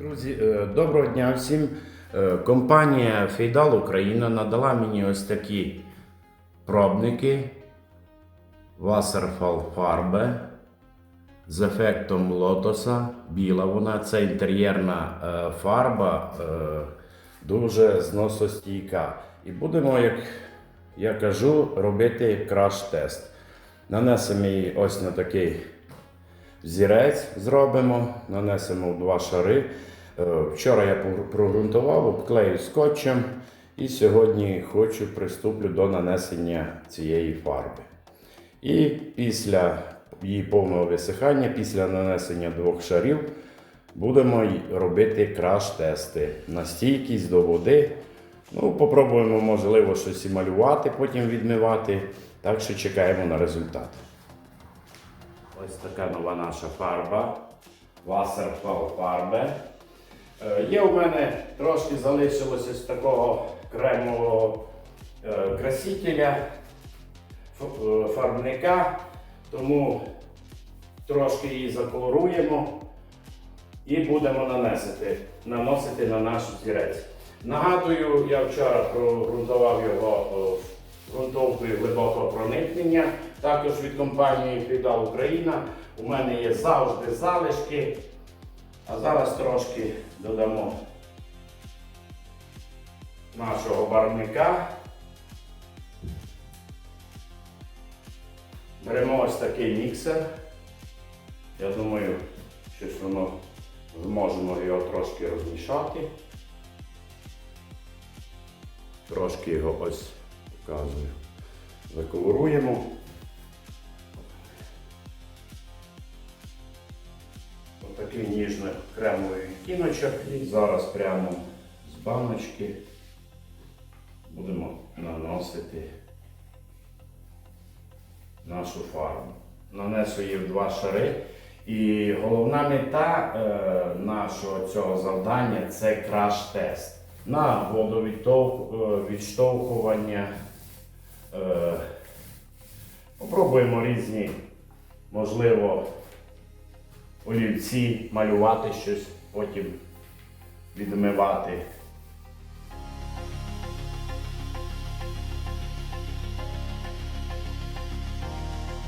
Друзі, е, доброго дня всім. Е, Компанія Фейдал Україна надала мені ось такі пробники Wasserfall фарби з ефектом лотоса. Біла вона, це інтер'єрна е, фарба, дуже зносостійка. І будемо, як я кажу, робити краш-тест. Нанесемо її ось на такий Взірець зробимо, нанесемо в два шари. Е, Вчора я прогрунтував, обклею скотчем і сьогодні хочу приступлю до нанесення цієї фарби. І після її повного висихання, після нанесення двох шарів, будемо робити краш-тести на стійкість до води. Ну, попробуємо, можливо, щось і малювати, потім відмивати. Так що чекаємо на результат. Ось така нова наша фарба. Wasserfall фарби. Е, Є у мене трошки залишилося з такого кремового е, красителя е, фарбника, тому трошки її заколоруємо і будемо наносити, наносити на наш зірець. Нагадую, я вчора прогрунтував його ґрунтовкою глибокого проникнення, також від компанії Фідал Україна. У мене є завжди залишки. А зараз трошки додамо нашого барвника. Беремо ось такий міксер. Я думаю, щось воно зможемо його трошки розмішати. Трошки його ось показую. Заколоруємо. Отакий ніжний кремовий відтіночок. І зараз прямо з баночки будемо наносити нашу фарбу. Нанесу її в два шари. І головна мета е, нашого цього завдання це краш-тест на водовідштовхування. Е, попробуємо різні, можливо, олівці, малювати щось, потім відмивати.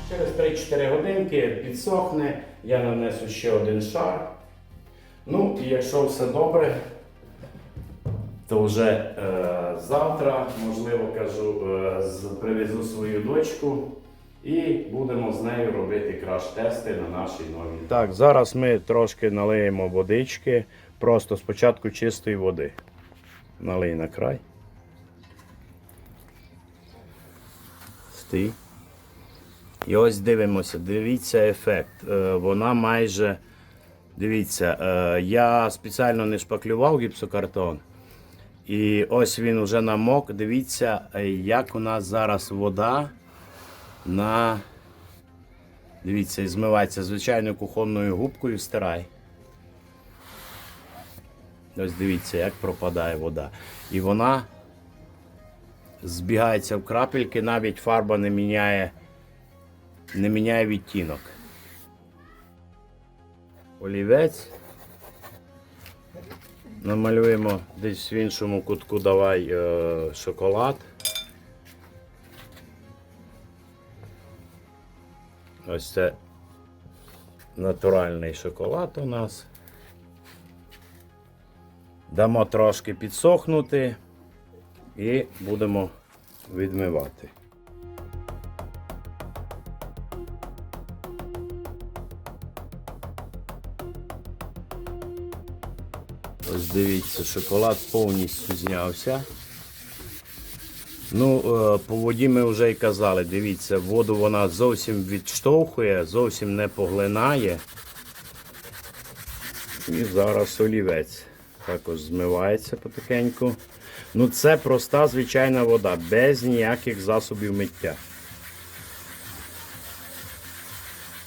Через 3-4 годинки підсохне, я нанесу ще один шар. Ну і якщо все добре, то вже е, завтра, можливо, кажу, е, привезу свою дочку і будемо з нею робити краш-тести на нашій новій. Так, зараз ми трошки налиємо водички, просто спочатку чистої води. Налий на край. Стій. І ось дивимося, дивіться ефект. Е, вона майже. Дивіться, е, я спеціально не шпаклював гіпсокартон. І ось він вже намок. Дивіться, е, як у нас зараз вода на. Дивіться, змивається звичайною кухонною губкою, стирай. Ось дивіться, як пропадає вода. І вона збігається в крапельки, навіть фарба не міняє, не міняє відтінок. Олівець. Намалюємо десь в іншому кутку давай е, шоколад. Ось це натуральний шоколад у нас. Дамо трошки підсохнути і будемо відмивати. Ось дивіться, шоколад повністю знявся. Ну, е, по воді ми вже й казали, дивіться, воду вона зовсім відштовхує, зовсім не поглинає. І зараз олівець також змивається потихеньку. Ну, це проста звичайна вода, без ніяких засобів миття.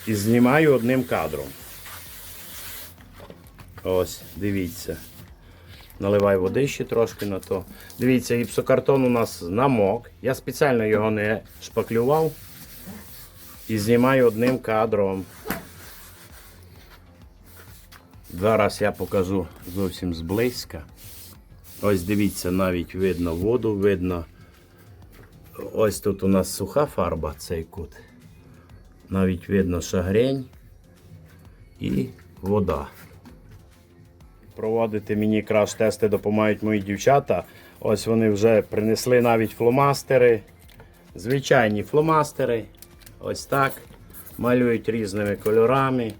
І знімаю одним кадром. Ось, дивіться. Наливай води ще трошки на то. Дивіться, гіпсокартон у нас намок. Я спеціально його не шпаклював. І знімаю одним кадром. Зараз я покажу зовсім зблизька. Ось дивіться, навіть видно воду, видно. Ось тут у нас суха фарба, цей кут. Навіть видно шагрень і вода. Проводити мені краш-тести допомагають мої дівчата. Ось вони вже принесли навіть фломастери. Звичайні фломастери. Ось так. Малюють різними кольорами.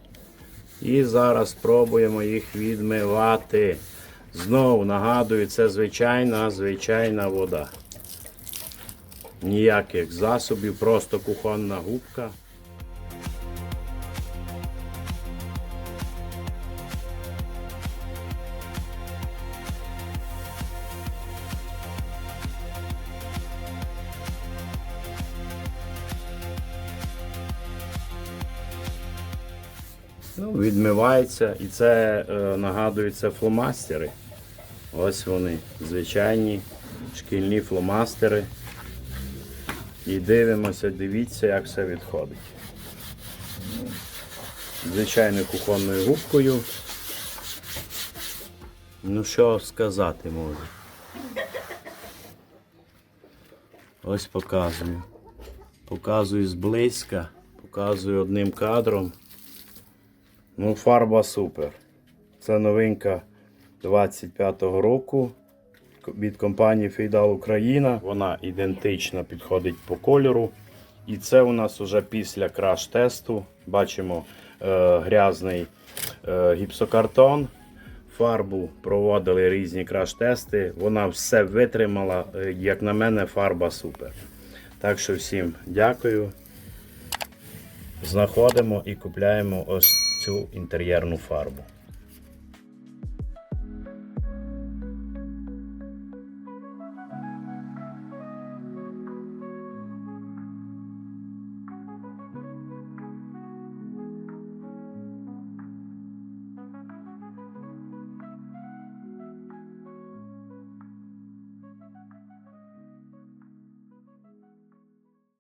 І зараз спробуємо їх відмивати. Знову нагадую, це звичайна звичайна вода. Ніяких засобів, просто кухонна губка. Ну, відмивається. І це е, нагадують, це фломастери. Ось вони, звичайні шкільні фломастери. І дивимося, дивіться, як все відходить. Звичайною кухонною губкою. Ну що сказати можу. Ось показую. Показую зблизька, показую одним кадром. Ну, фарба супер. Це новинка 25-го року від компанії Фейдал Україна. Вона ідентична, підходить по кольору. І це у нас вже після краш-тесту. Бачимо е, грязний е, гіпсокартон. Фарбу проводили різні краш-тести. Вона все витримала. Е, Як на мене, фарба супер. Так що всім дякую. Знаходимо і купляємо ось seu interior no Farbo.